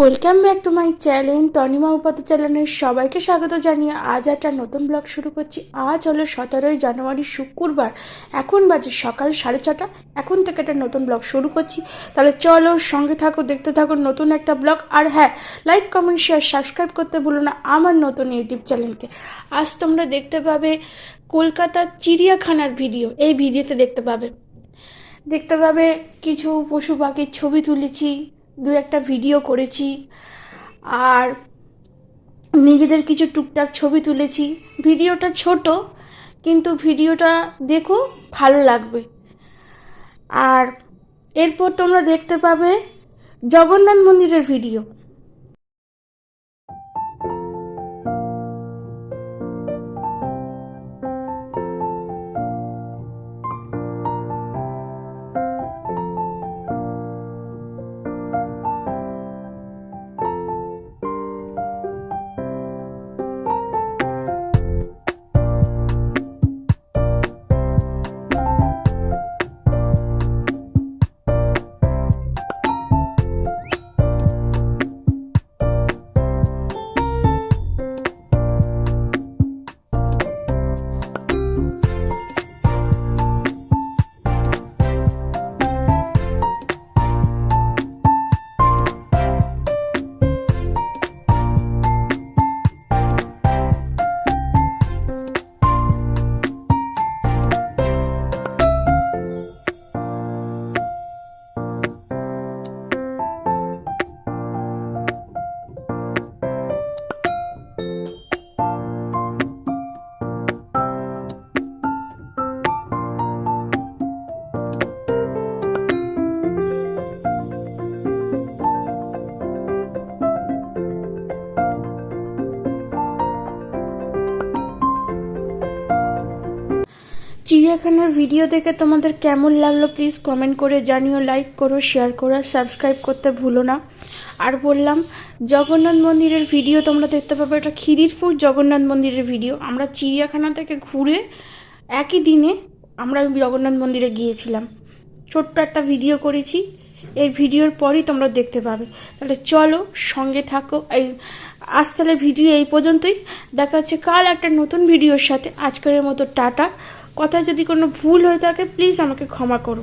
Welcome back to my channel Tonima Upadhyay চ্যানেলের সবাইকে স্বাগত জানিয়ে আজ একটা নতুন ব্লগ শুরু করছি। আজ হলো সতেরোই জানুয়ারি, শুক্রবার। এখন বাজে সকাল সাড়ে ছটা। এখন থেকে একটা নতুন ব্লগ শুরু করছি। তাহলে চলো সঙ্গে থাকো, দেখতে থাকো নতুন একটা ব্লগ আর হ্যাঁ লাইক কমেন্ট শেয়ার সাবস্ক্রাইব করতে ভুলো না আমার নতুন ইউটিউব চ্যানেলকে আজ তোমরা দেখতে পাবে কলকাতার চিড়িয়াখানার ভিডিও এই ভিডিওতে দেখতে পাবে। দেখতে পাবে কিছু পশু পাখির ছবি তুলেছি। দু একটা ভিডিও করেছি, আর নিজেদের কিছু টুকটাক ছবি তুলেছি। ভিডিওটা ছোট, কিন্তু ভিডিওটা দেখো ভালো লাগবে। আর এরপর তোমরা দেখতে পাবে জগন্নাথ মন্দিরের ভিডিও চিড়িয়াখানার ভিডিও দেখে তোমাদের কেমন লাগল প্লিজ কমেন্ট করে জানিও লাইক করো শেয়ার করো সাবস্ক্রাইব করতে ভুলো না। আর বললাম, জগন্নাথ মন্দিরের ভিডিও তোমরা দেখতে পাবে এটা খিদিরপুর জগন্নাথ মন্দিরের ভিডিও। আমরা চিড়িয়াখানা থেকে ঘুরে একই দিনে আমরা জগন্নাথ মন্দিরে গিয়েছিলাম। ছোট্ট একটা ভিডিও করেছি, এই ভিডিওর পরই তোমরা দেখতে পাবে। তাহলে চলো সঙ্গে থাকো, এই আজ তাহলে ভিডিও এই পর্যন্তই। দেখা হচ্ছে কাল একটা নতুন ভিডিওর সাথে। আজকের মতো টাটা। কথায় যদি কোনো ভুল হয়ে থাকে প্লিজ আমাকে ক্ষমা করো।